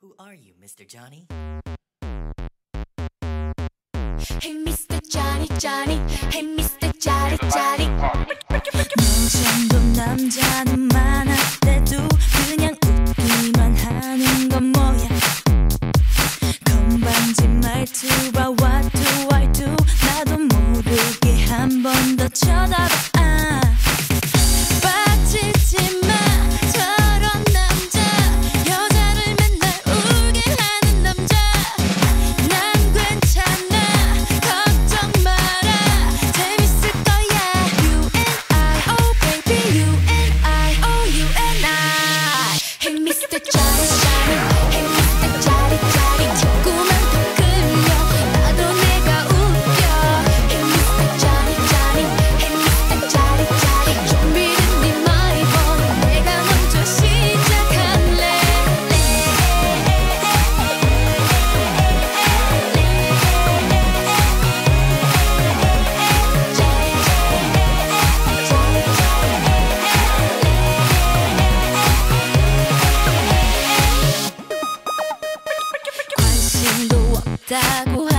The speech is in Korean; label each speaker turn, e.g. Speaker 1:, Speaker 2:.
Speaker 1: Who are you, Mr. Johnny?
Speaker 2: Hey, Mr. Johnny, Johnny. Hey, Mr. Johnny, Johnny.
Speaker 3: 너 정도 남자는 많았대도 그냥 웃기만 하는 건 뭐야? 건방진 말투 봐. está